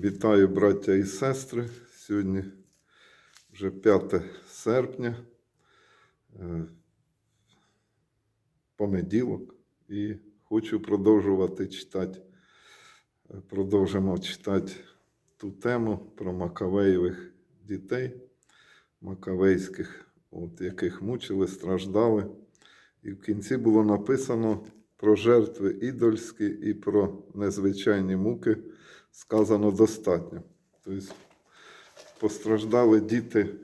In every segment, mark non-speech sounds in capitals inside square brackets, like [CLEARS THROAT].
Вітаю, браття і сестри. Сьогодні вже 5 серпня, е, понеділок, і хочу продовжувати читати. е, Продовжимо читати ту тему про Макавеєвих дітей, Макавейських, от, яких мучили, страждали. І в кінці було написано про жертви ідольські і про незвичайні муки сказано достатньо. Тобто постраждали діти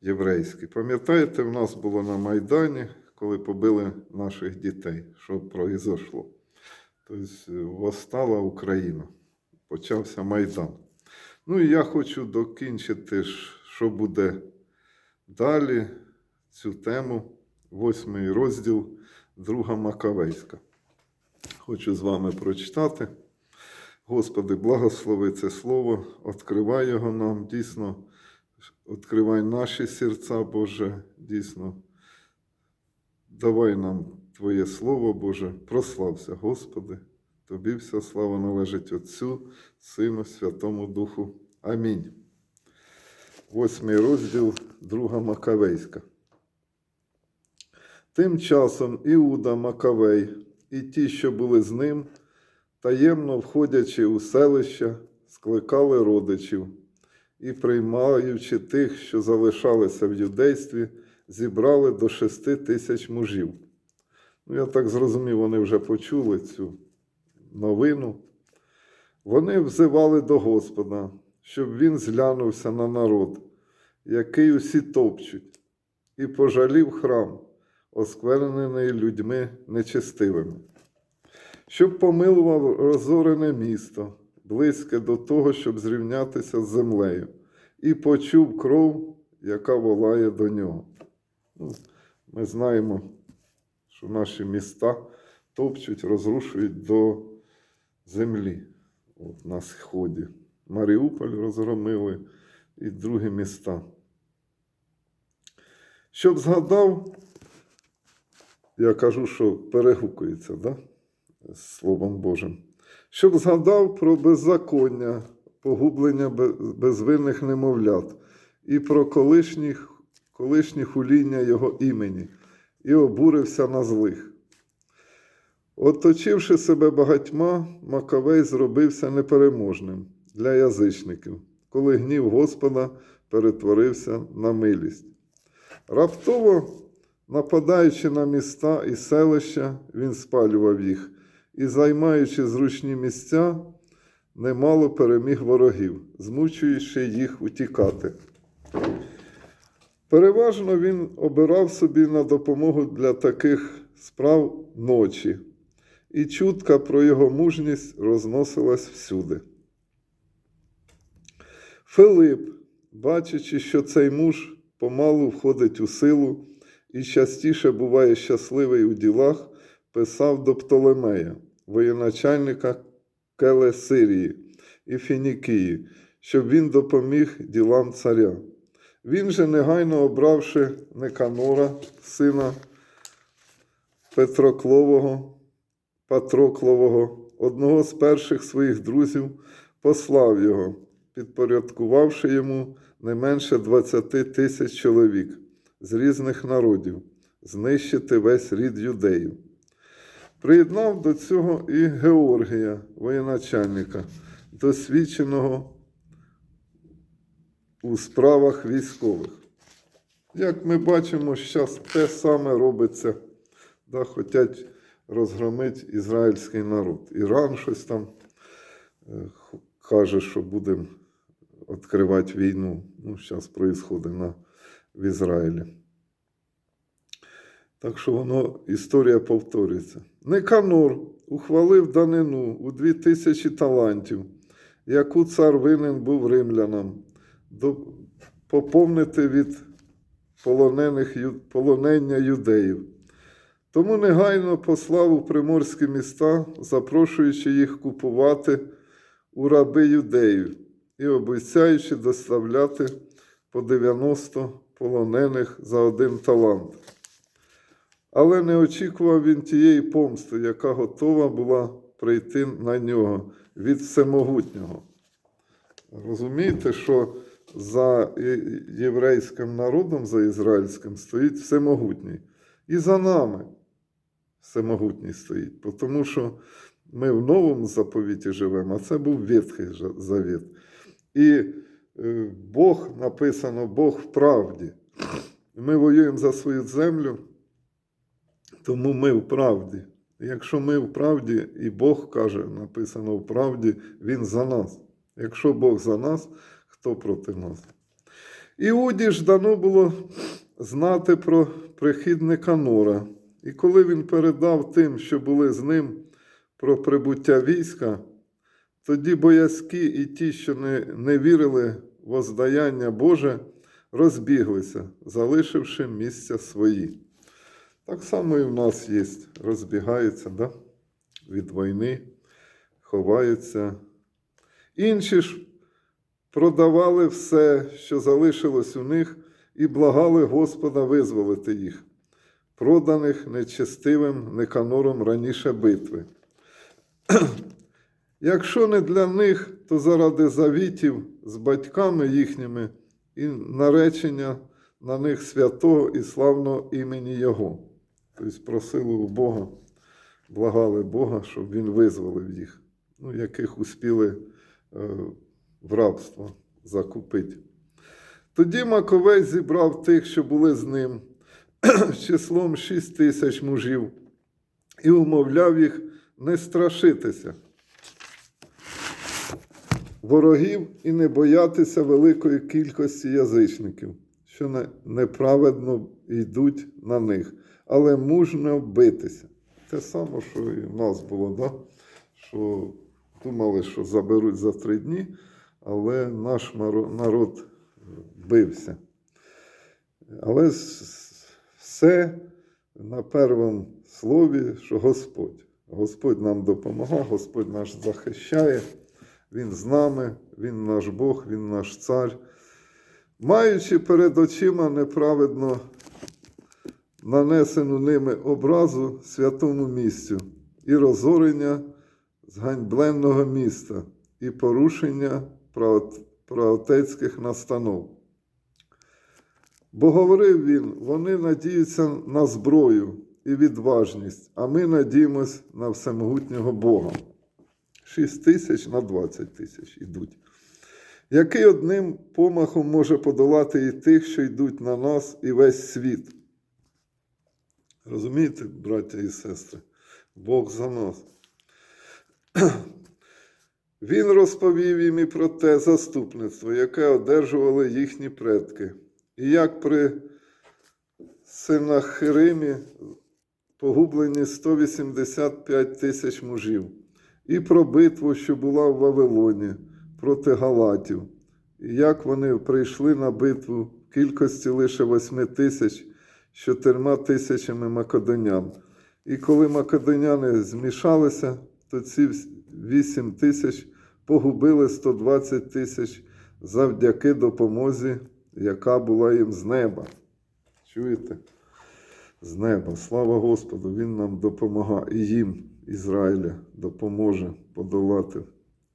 єврейські. Пам'ятаєте, в нас було на Майдані, коли побили наших дітей, що произошло? Тобто восстала Україна, почався Майдан. Ну і я хочу докінчити, що буде далі, цю тему, восьмий розділ, друга Макавейська. Хочу з вами прочитати. Господи, благослови це слово, відкривай його нам, дійсно, відкривай наші серця, Боже, дійсно. Давай нам Твоє Слово, Боже, прослався, Господи. Тобі вся слава належить Отцю, Сину, Святому Духу. Амінь. Восьмий розділ, друга Макавейська. Тим часом Іуда Макавей і ті, що були з ним, таємно входячи у селища, скликали родичів і, приймаючи тих, що залишалися в юдействі, зібрали до шести тисяч мужів. Ну, я так зрозумів, вони вже почули цю новину. Вони взивали до Господа, щоб він зглянувся на народ, який усі топчуть, і пожалів храм, осквернений людьми нечестивими щоб помилував розорене місто, близьке до того, щоб зрівнятися з землею, і почув кров, яка волає до нього. Ну, Ми знаємо, що наші міста топчуть, розрушують до землі От на сході. Маріуполь розгромили і другі міста. Щоб згадав, я кажу, що перегукується, да? Словом Божим, щоб згадав про беззаконня, погублення безвинних немовлят і про колишніх, колишні хуління його імені, і обурився на злих. Оточивши себе багатьма, Макавей зробився непереможним для язичників, коли гнів Господа перетворився на милість. Раптово, нападаючи на міста і селища, він спалював їх і, займаючи зручні місця, немало переміг ворогів, змучуючи їх утікати. Переважно він обирав собі на допомогу для таких справ ночі, і чутка про його мужність розносилась всюди. Филип, бачачи, що цей муж помалу входить у силу і частіше буває щасливий у ділах, писав до Птолемея, воєначальника Келесирії і Фінікії, щоб він допоміг ділам царя. Він же, негайно обравши Неканора, сина Петроклового, Патроклового, одного з перших своїх друзів, послав його, підпорядкувавши йому не менше 20 тисяч чоловік з різних народів, знищити весь рід юдеїв. Приєднав до цього і Георгія, воєначальника, досвідченого у справах військових. Як ми бачимо, зараз те саме робиться, да, хочуть розгромити ізраїльський народ. Іран щось там е, каже, що будемо відкривати війну. Ну, зараз відбувається на, в Ізраїлі. Так що воно історія повторюється. Неканор ухвалив данину у дві тисячі талантів, яку цар винен був римлянам, поповнити від полонених, полонення юдеїв. Тому негайно послав у приморські міста, запрошуючи їх купувати у раби юдеїв і обіцяючи доставляти по 90 полонених за один талант. Але не очікував він тієї помсти, яка готова була прийти на нього від всемогутнього. Розумієте, що за єврейським народом, за ізраїльським, стоїть всемогутній. І за нами всемогутній стоїть. Тому що ми в новому заповіті живемо, а це був Ветхий завіт. І е, Бог написано, Бог в правді. Ми воюємо за свою землю, тому ми в правді. Якщо ми в правді, і Бог каже, написано в правді, Він за нас. Якщо Бог за нас, хто проти нас? Іуді ж дано було знати про прихідника Нора. І коли він передав тим, що були з ним, про прибуття війська, тоді боязкі і ті, що не, не вірили в воздаяння Боже, розбіглися, залишивши місця свої. Так само і в нас є, розбігаються да? від війни, ховаються. Інші ж продавали все, що залишилось у них, і благали Господа визволити їх, проданих нечестивим Никанором раніше битви. [CLEARS THROAT] Якщо не для них, то заради завітів з батьками їхніми і наречення на них святого і славного імені Його. Тобто просили у Бога, благали Бога, щоб Він визволив їх, ну, яких успіли е, в рабство закупити. Тоді Маковей зібрав тих, що були з ним, [CLEARS THROAT] числом шість тисяч мужів, і умовляв їх не страшитися ворогів і не боятися великої кількості язичників, що неправедно йдуть на них, але мужньо битися. Те саме, що і в нас було, да? що думали, що заберуть за три дні, але наш народ бився. Але все на первому слові, що Господь. Господь нам допомагає, Господь нас захищає, Він з нами, Він наш Бог, Він наш цар. Маючи перед очима неправедно нанесену ними образу святому місцю і розорення зганьбленного міста, і порушення праот- праотецьких настанов. Бо говорив він, вони надіються на зброю і відважність, а ми надіємось на всемогутнього Бога. 6 тисяч на 20 тисяч ідуть. Який одним помахом може подолати і тих, що йдуть на нас, і весь світ? Розумієте, браття і сестри? Бог за нас. [CLEARS THROAT] Він розповів їм і про те заступництво, яке одержували їхні предки, і як при Синахиримі погублені 185 тисяч мужів, і про битву, що була в Вавилоні проти Галатів, і як вони прийшли на битву в кількості лише 8 тисяч з чотирма тисячами македонян. І коли македоняни змішалися, то ці 8 тисяч погубили 120 тисяч завдяки допомозі, яка була їм з неба. Чуєте? З неба. Слава Господу, Він нам допомагає. І їм, Ізраїля, допоможе подолати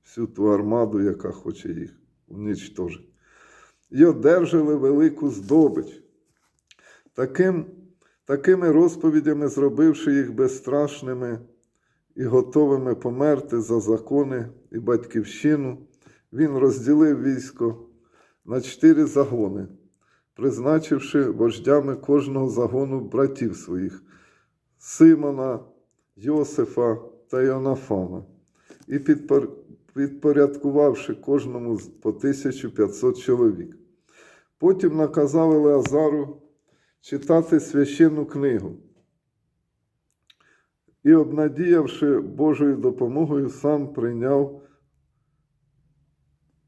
всю ту армаду, яка хоче їх унічтожити. І одержали велику здобич. Таким, такими розповідями, зробивши їх безстрашними і готовими померти за закони і батьківщину, він розділив військо на чотири загони, призначивши вождями кожного загону братів своїх Симона, Йосифа та Йонафана, і підпорядкувавши кожному по 1500 чоловік. Потім наказав Елеазару читати священну книгу. І, обнадіявши Божою допомогою, сам прийняв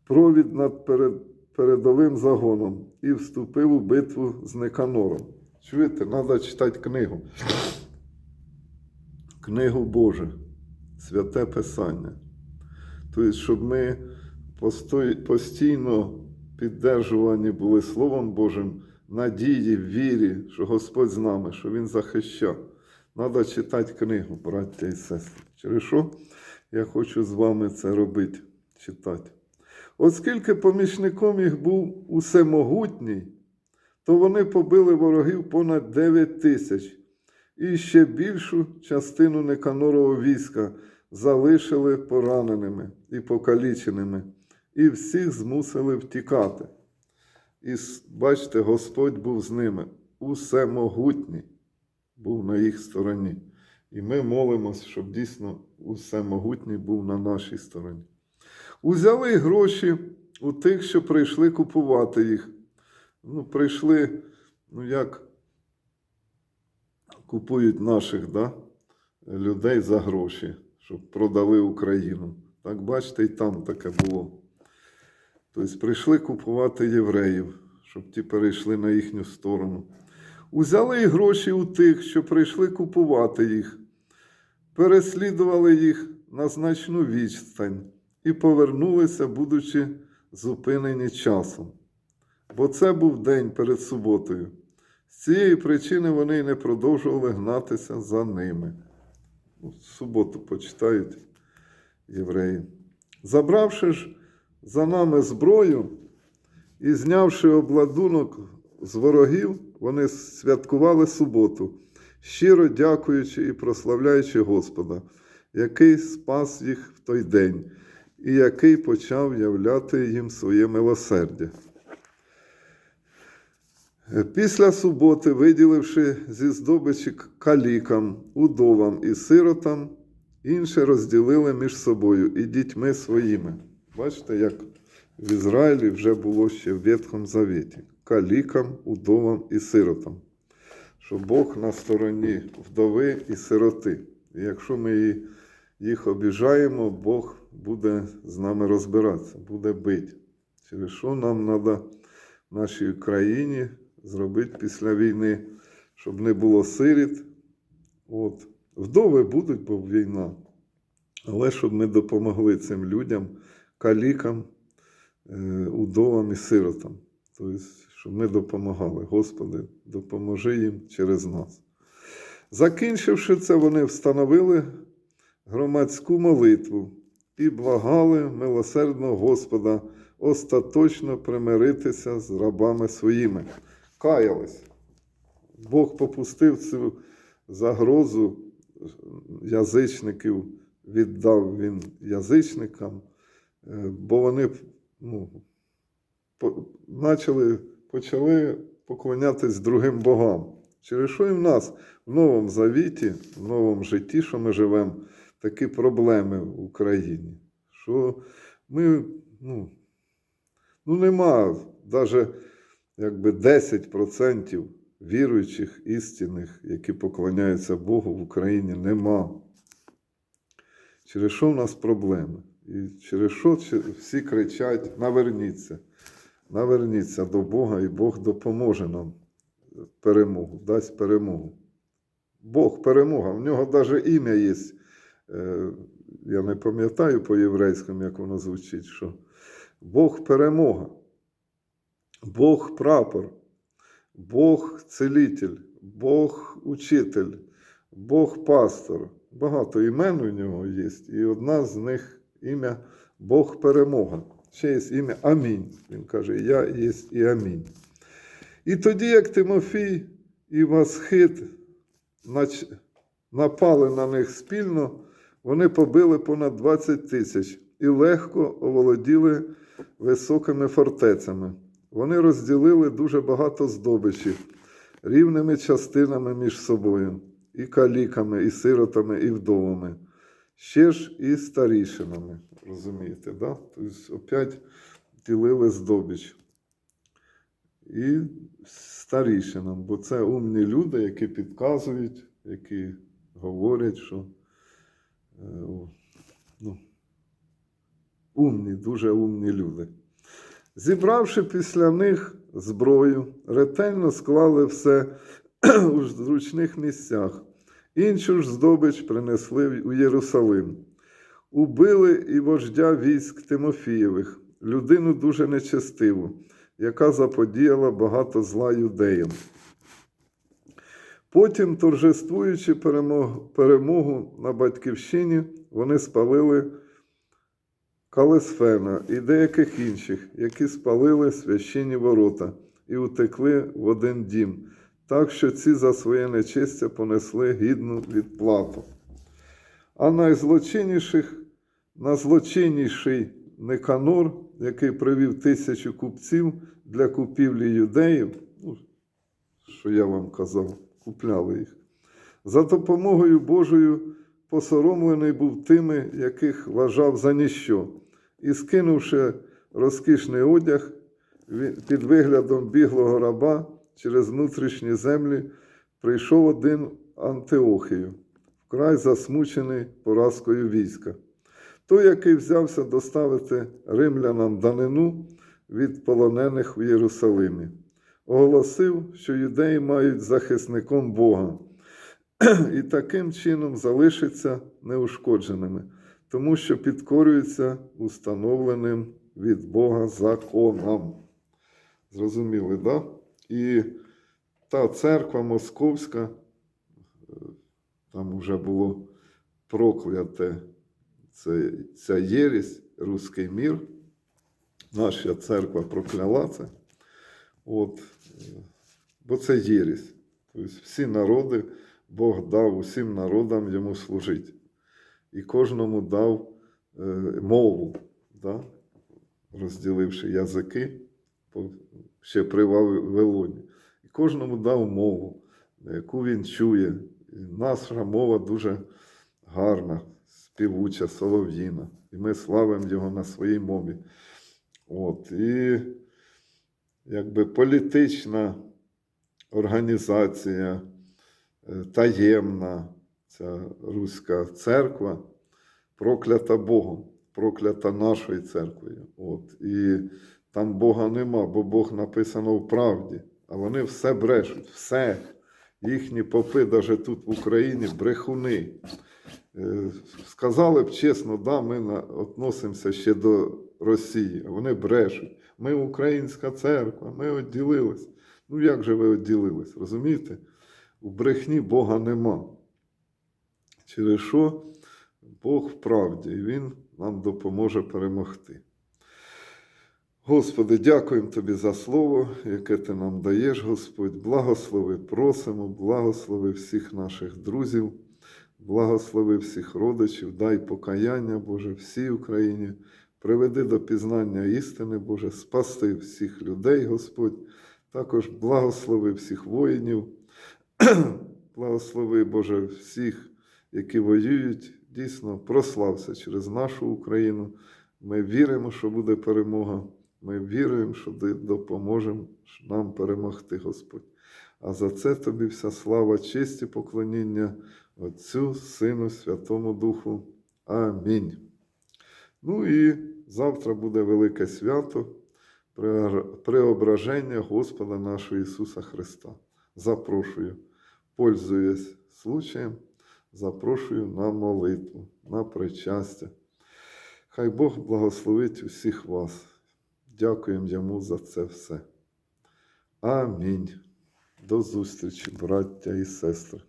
провід над перед, передовим загоном і вступив у битву з Никанором. Чуєте, треба читати книгу. Книгу Божу, святе Писання. Тобто, щоб ми постійно піддержувані були Словом Божим, надії, вірі, що Господь з нами, що Він захищав. Треба читати книгу, браття і сестри. Через що я хочу з вами це робити, читати. Оскільки помічником їх був усемогутній, то вони побили ворогів понад 9 тисяч і ще більшу частину Неканорового війська залишили пораненими і покаліченими, і всіх змусили втікати. І бачите, Господь був з ними, усемогутній був на їх стороні. І ми молимося, щоб дійсно усемогутній був на нашій стороні. Узяли гроші у тих, що прийшли купувати їх. Ну, прийшли, ну як купують наших да, людей за гроші, щоб продали Україну. Так бачите, і там таке було. Тобто прийшли купувати євреїв, щоб ті перейшли на їхню сторону. Узяли і гроші у тих, що прийшли купувати їх, переслідували їх на значну відстань і повернулися, будучи зупинені часом. Бо це був день перед суботою. З цієї причини вони й не продовжували гнатися за ними. В суботу почитають євреї. Забравши ж за нами зброю і знявши обладунок з ворогів, вони святкували суботу, щиро дякуючи і прославляючи Господа, який спас їх в той день, і який почав являти їм своє милосердя. Після суботи, виділивши зі здобичі калікам, удовам і сиротам, інше розділили між собою і дітьми своїми. Бачите, як в Ізраїлі вже було ще в Ветхому Завіті калікам, удовам і сиротам. Що Бог на стороні вдови і сироти. І якщо ми їх обіжаємо, Бог буде з нами розбиратися, буде бити. Через що нам треба в нашій країні зробити після війни, щоб не було сиріт. От. Вдови будуть, бо війна. Але щоб ми допомогли цим людям, калікам, е, удовам і сиротам. Тобто, щоб ми допомагали. Господи, допоможи їм через нас. Закінчивши це, вони встановили громадську молитву і благали милосердного Господа остаточно примиритися з рабами своїми. Каялись. Бог попустив цю загрозу язичників, віддав він язичникам, бо вони ну, по- почали, почали поклонятись другим богам. Через що і в нас в новому завіті, в новому житті, що ми живемо, такі проблеми в Україні. Що ми, ну, ну нема навіть якби 10% віруючих істинних, які поклоняються Богу в Україні, нема. Через що в нас проблеми? І через що всі кричать: наверніться, наверніться до Бога, і Бог допоможе нам перемогу, дасть перемогу. Бог перемога. В нього навіть ім'я є. Е, Я не пам'ятаю по-єврейському, як воно звучить, що Бог перемога, Бог прапор, Бог целитель, Бог учитель, Бог пастор. Багато імен у нього є, і одна з них ім'я Бог перемога. Ще є ім'я Амінь. Він каже, Я є і Амінь. І тоді, як Тимофій і Васхит напали на них спільно, вони побили понад 20 тисяч і легко оволоділи високими фортецями. Вони розділили дуже багато здобичів рівними частинами між собою, і каліками, і сиротами, і вдовами, ще ж і старішинами. Розумієте, да? Тобто, опять ділили здобич. І старішинам, бо це умні люди, які підказують, які говорять, що е, ну, умні, дуже умні люди. Зібравши після них зброю, ретельно склали все [CLEARS THROAT] у зручних місцях. Іншу ж здобич принесли у Єрусалим. Убили і вождя військ Тимофієвих, людину дуже нечестиву, яка заподіяла багато зла юдеям. Потім, торжествуючи перемогу, на батьківщині, вони спалили Калесфена і деяких інших, які спалили священні ворота і утекли в один дім, так що ці за своє нечистя понесли гідну відплату. А найзлочинніших, найзлочинніший Никанор, який привів тисячу купців для купівлі юдеїв, ну, що я вам казав, купляли їх. За допомогою Божою посоромлений був тими, яких вважав за ніщо, і скинувши розкішний одяг під виглядом біглого раба через внутрішні землі, прийшов один Антиохію, вкрай засмучений поразкою війська. Той, який взявся доставити римлянам данину від полонених в Єрусалимі, оголосив, що юдеї мають захисником Бога [CLEARS THROAT] і таким чином залишаться неушкодженими, тому що підкорюються установленим від Бога законам. Зрозуміли, так? Да? І та церква московська, е, там вже було прокляте це, ця єресь, руський мір. Наша церква прокляла це. От, е, бо це єресь. Тобто всі народи, Бог дав усім народам йому служити. І кожному дав е, мову, да? розділивши язики ще при Вавилоні. І кожному дав мову, яку він чує. І наша мова дуже гарна, співуча, солов'їна. І ми славимо його на своїй мові. От, і якби політична організація, е, таємна ця руська церква, проклята Богом, проклята нашою церквою. От, і там Бога нема, бо Бог написано в правді. А вони все брешуть, все. Їхні попи, навіть тут в Україні, брехуни. Е, Сказали б чесно, да, ми относимося ще до Росії, а вони брешуть. Ми українська церква, ми відділились. Ну як же ви відділились, розумієте? У брехні Бога нема. Через що Бог в правді, і Він нам допоможе перемогти. Господи, дякуємо Тобі за слово, яке Ти нам даєш, Господь. Благослови, просимо, благослови всіх наших друзів, благослови всіх родичів, дай покаяння, Боже, всій Україні. Приведи до пізнання істини, Боже, спасти всіх людей, Господь. Також благослови всіх воїнів, [CLEARS THROAT] благослови, Боже, всіх, які воюють. Дійсно, прослався через нашу Україну. Ми віримо, що буде перемога. Ми віруємо, що ти допоможемо нам перемогти, Господь. А за це тобі вся слава, честь і поклоніння Отцю, Сину, Святому Духу. Амінь. Ну і завтра буде велике свято преображення Господа нашого Ісуса Христа. Запрошую, пользуясь случаєм, запрошую на молитву, на причастя. Хай Бог благословить усіх вас. Дякуємо йому за це все. Амінь. До зустрічі, браття і сестри.